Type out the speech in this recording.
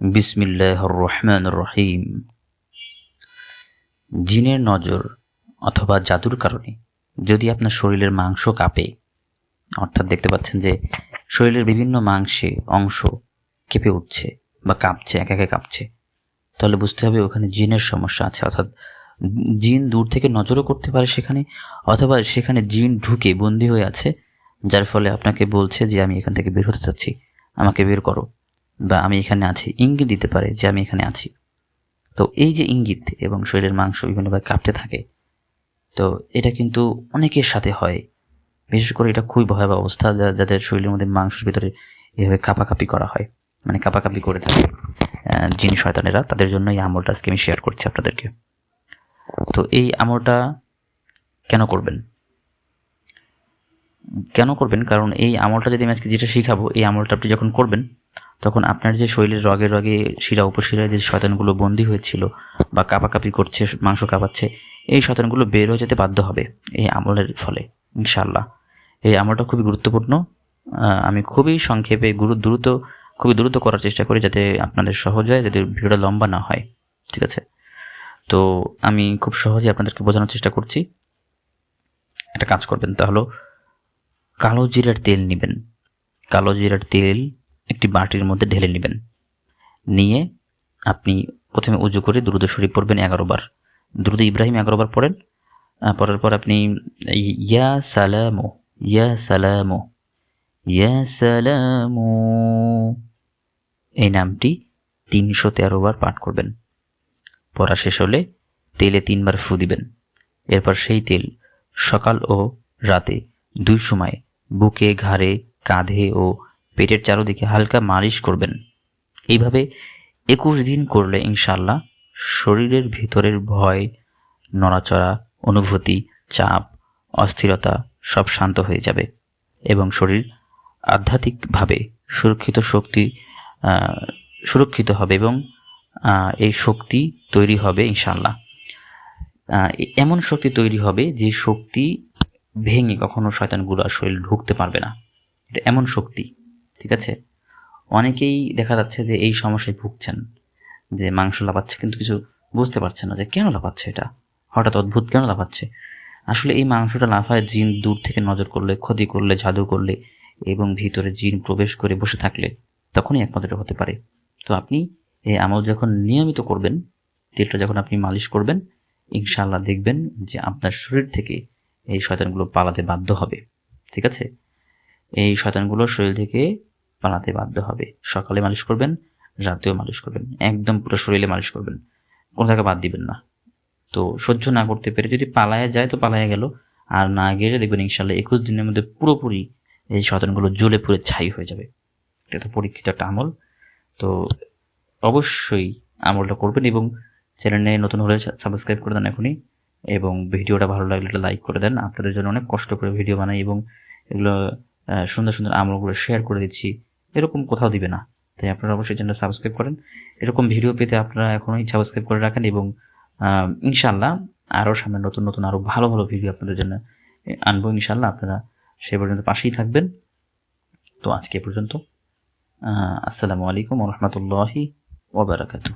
বিসমিল্লাহ রহমান রহিম। জিনের নজর অথবা জাদুর কারণে যদি আপনার শরীরের মাংস কাঁপে, অর্থাৎ দেখতে পাচ্ছেন যে শরীরের বিভিন্ন মাংসে অংশ কেঁপে উঠছে বা কাঁপছে, একে একে কাঁপছে, তাহলে বুঝতে হবে ওখানে জিনের সমস্যা আছে। অর্থাৎ জিন দূর থেকে নজরও করতে পারে সেখানে, অথবা সেখানে জিন ঢুকে বন্দি হয়ে আছে, যার ফলে আপনাকে বলছে যে আমি এখান থেকে বের হতে চাচ্ছি, আমাকে বের করো। বা আমি এখানে আছি ইঙ্গিত দিতে পারে যে আমি এখানে আছি। তো এই যে ইঙ্গিত এবং শরীরের মাংস বিভিন্নভাবে কাঁপতে থাকে তো এটা কিন্তু অনেকের সাথে হয়। বিশেষ করে এটা খুবই ভয়াবহ অবস্থা যাদের শরীরের মধ্যে মাংসের ভিতরে এভাবে কাঁপাকাঁপি করা হয় মানে কাঁপাকাঁপি করে থাকে আহ, জিন শয়তানেরা তাদের জন্য এই আমলটা আজকে আমি শেয়ার করছি আপনাদেরকে। তো এই আমলটা কেন করবেন? কেন করবেন? কারণ এই আমলটা যদি আমি আজকে যেটা শিখাবো এই আমলটা আপনি যখন করবেন তখন আপনার যে শরীরের রগে রগে শিরা, উপশিরায় যে শয়তানগুলো বন্দী হয়েছিল বা কাঁপাকাঁপি করছে, মাংস কাঁপাচ্ছে, এই শয়তানগুলো বের হয়ে যেতে বাধ্য হবে এই আমলের ফলে, ইনশাআল্লাহ। এই আমলটা খুবই গুরুত্বপূর্ণ। আমি খুবই সংক্ষেপে গুরু, দ্রুত, খুবই দ্রুত করার চেষ্টা করি যাতে আপনাদের সহজ হয়, যাতে ভিডিওটা লম্বা না হয়, ঠিক আছে? তো আমি খুব সহজে আপনাদেরকে বোঝানোর চেষ্টা করছি। একটা কাজ করবেন তা হলো কালো জিরার তেল নেবেন। কালো জিরার তেল একটি বাটির মধ্যে ঢেলে নেবেন। নিয়ে আপনি প্রথমে উজু করে দ্রুত শরীফ পড়বেন এগারো বার। দ্রুত ইব্রাহিম এগারো বার পড়েন। পড়ার পর আপনি ইয়া সালামো ইয়া সালামো ইয়া সালামো। এই নামটি তিনশো তেরো বার পাঠ করবেন। পড়া শেষ হলে তেলে তিনবার ফু দিবেন। এরপর সেই তেল সকাল ও রাতে দুই সময় বুকে, ঘাড়ে, কাঁধে ও পেটের চারদিকে হালকা মালিশ করবেন। এইভাবে একুশ দিন করলে ইনশাল্লাহ শরীরের ভিতরের ভয়, নড়াচড়া, অনুভূতি, চাপ, অস্থিরতা সব শান্ত হয়ে যাবে এবং শরীর আধ্যাত্মিকভাবে সুরক্ষিত শক্তি সুরক্ষিত হবে এবং এই শক্তি তৈরি হবে ইনশাল্লাহ এমন শক্তি তৈরি হবে যে শক্তি ভেঙে কখনো শয়তানগুলো শরীর ঢুকতে পারবে না। এটা এমন শক্তি। ঠিক আছে? অনেকেই দেখা যাচ্ছে যে এই সমস্যায় ভুগছেন, যে মাংস লাফাচ্ছে কিন্তু কিছু বুঝতে পারছে না যে কেন লাফাচ্ছে এটা? হঠাৎ অদ্ভুত কেন লাফাচ্ছে? আসলে এই মাংসটা লাফায় জিন দূর থেকে নজর করলে, ক্ষতি করলে, জাদু করলে এবং ভিতরে জিন প্রবেশ করে বসে থাকলে তখনই একমাত্র হতে পারে। তো আপনি এই আমল যখন নিয়মিত করবেন, তেলটা যখন আপনি মালিশ করবেন, ইনশাআল্লাহ দেখবেন যে আপনার শরীর থেকে এই শয়তানগুলো পালাতে বাধ্য হবে। ঠিক আছে? এই শয়তানগুলো শরীর থেকে পালাতে বাধ্য হবে। সকালে মালিশ করবেন, রাতেও মালিশ করবেন। একদম পুরো শরীরে মালিশ করবেন। কোনো জায়গায় বাদ দিবেন না। তো সহ্য না করতে পেরে যদি পালায়া যায় তো পালায়া গেল। আর না গেলে দেখবেন ইনশাল্লাহ একুশ দিনের মধ্যে পুরোপুরি এই শয়তানগুলো জ্বলে পুরে ছাই হয়ে যাবে। এটা তো পরীক্ষিত একটা আমল। তো অবশ্যই আমলটা করবেন এবং চ্যানেলে নতুন হলে সাবস্ক্রাইব করে দেন এখনই। এবং ভিডিওটা ভালো লাগলে একটা লাইক করে দেন। আপনাদের জন্য অনেক কষ্ট করে ভিডিও বানাই এবং এগুলো সুন্দর সুন্দর আমলগুলো শেয়ার করে দিচ্ছি। এরকম কোথাও দিবে না। তাই আপনারা অবশ্যই চ্যানেল সাবস্ক্রাইব করেন। এরকম ভিডিও পেতে আপনারা এখনই সাবস্ক্রাইব করে রাখেন এবং ইনশাল্লাহ আরও সামনে নতুন নতুন আরও ভালো ভালো ভিডিও আপনাদের জন্য আনব ইনশাল্লাহ আপনারা সে পর্যন্ত পাশেই থাকবেন। তো আজকে পর্যন্ত আসসালামু আলাইকুম রহমতুল্লাহি ওবরাকাতু